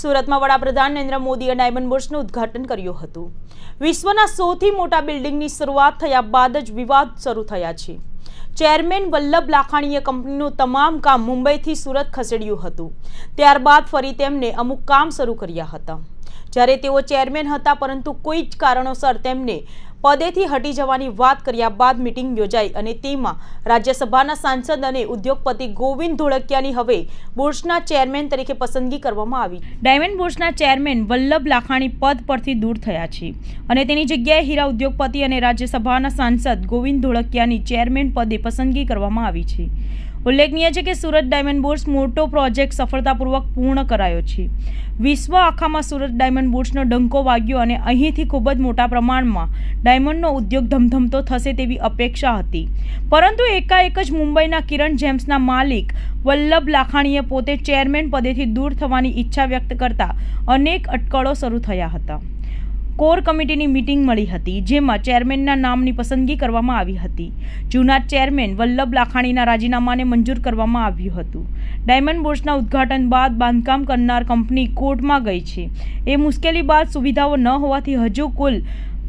સુરતમાં વડાપ્રધાન નરેન્દ્ર મોદીએ ડાયમંડ બુર્સનું ઉદ્ઘાટન કર્યું હતું. વિશ્વના સૌથી મોટા બિલ્ડિંગની શરૂઆત થયા બાદ જ વિવાદ શરૂ થયા છે. ચેરમેન વલ્લભ લાખાણીએ કંપનીનું તમામ કામ મુંબઈથી સુરત ખસેડ્યું હતું. ત્યારબાદ ફરી તેમને અમુક કામ શરૂ કર્યા હતા. જ્યારે તેઓ ચેરમેન હતા, પરંતુ કોઈ જ કારણોસર તેમને પદેથી હટી જવાની વાત કર્યા બાદ મિટિંગ યોજાઈ અને તેમાં રાજ્યસભાના સાંસદ અને ઉદ્યોગપતિ ગોવિંદ ધોળકિયાની હવે બોર્સના ચેરમેન તરીકે પસંદગી કરવામાં આવી ડાયમંડ બોર્સના ચેરમેન વલ્લભ લાખાણી પદ પરથી દૂર થયા છે અને તેની જગ્યાએ હીરા ઉદ્યોગપતિ અને રાજ્યસભાના સાંસદ ગોવિંદ ધોળકિયાની ચેરમેન પદે પસંદગી કરવામાં આવી છે. ઉલ્લેખનીય છે કે સુરત ડાયમંડ બુર્સ મોટો પ્રોજેક્ટ સફળતાપૂર્વક પૂર્ણ કરાયો છે. વિશ્વ આખામાં સુરત ડાયમંડ બુર્સનો ડંકો વાગ્યો અને અહીંથી ખૂબ જ મોટા પ્રમાણમાં ડાયમંડનો ઉદ્યોગ ધમધમતો થશે તેવી અપેક્ષા હતી. પરંતુ એકાએક જ મુંબઈના કિરણ જેમ્સના માલિક વલ્લભ લાખાણીએ પોતે ચેરમેન પદેથી દૂર થવાની ઈચ્છા વ્યક્ત કરતા અનેક અટકળો શરૂ થયા હતા. કોર કમિટીની મીટિંગ મળી હતી, જેમાં ચેરમેનના નામની પસંદગી કરવામાં આવી હતી. જૂના ચેરમેન વલ્લભ લાખાણીના રાજીનામાને મંજૂર કરવામાં આવ્યું હતું. ડાયમંડ બુર્સના ઉદ્ઘાટન બાદ બાંધકામ કરનાર કંપની કોર્ટમાં ગઈ છે. એ મુશ્કેલી બાદ સુવિધાઓ ન હોવાથી હજુ કુલ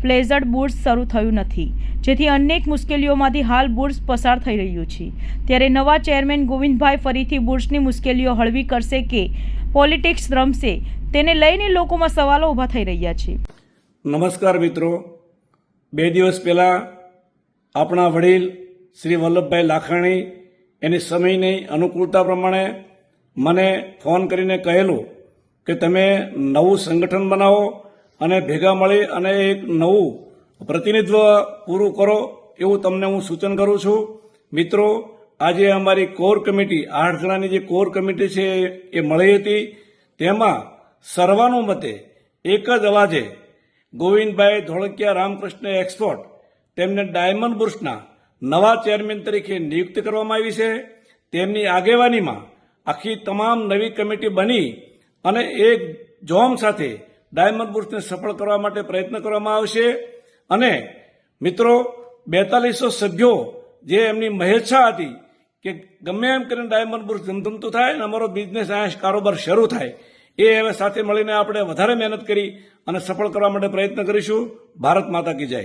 ફ્લેઝર્ડ બુર્સ શરૂ થયું નથી, જેથી અનેક મુશ્કેલીઓમાંથી હાલ બુર્સ પસાર થઈ રહ્યું છે. ત્યારે નવા ચેરમેન ગોવિંદભાઈ ફરીથી બુર્સની મુશ્કેલીઓ હળવી કરશે કે પોલિટિક્સ રમશે, તેને લઈને લોકોમાં સવાલો ઊભા થઈ રહ્યા છે. નમસ્કાર મિત્રો. બે દિવસ પહેલાં આપણા વડીલ શ્રી વલ્લભભાઈ લાખાણી એની સમયની અનુકૂળતા પ્રમાણે મને ફોન કરીને કહેલું કે તમે નવું સંગઠન બનાવો અને ભેગા મળી અને એક નવું પ્રતિનિધિત્વ પૂરું કરો એવું તમને હું સૂચન કરું છું. મિત્રો, આજે અમારી કોર કમિટી, આઠ જણાની જે કોર કમિટી છે એ મળી હતી. તેમાં સર્વાનુમતે એક જ અવાજે ગોવિંદભાઈ ધોળકિયા રામકૃષ્ણ એક્સપોર્ટ, તેમને ડાયમંડ બુર્સના નવા ચેરમેન તરીકે નિયુક્ત કરવામાં આવી છે. તેમની આગેવાનીમાં આખી તમામ નવી કમિટી બની અને એક જોમ સાથે ડાયમંડ બુર્સને સફળ કરવા માટે પ્રયત્ન કરવામાં આવશે. અને મિત્રો, બેતાલીસો સભ્યો જે એમની મહેચ્છા હતી કે ગમે એમ કરીને ડાયમંડ બુર્સ ધમધમતું થાય અને અમારો બિઝનેસ અહીંયા કારોબાર શરૂ થાય એ હવે સાથે મળીને આપણે વધારે મહેનત કરી અને સફળ કરવા માટે પ્રયત્ન કરીશું. ભારત માતા કી જય.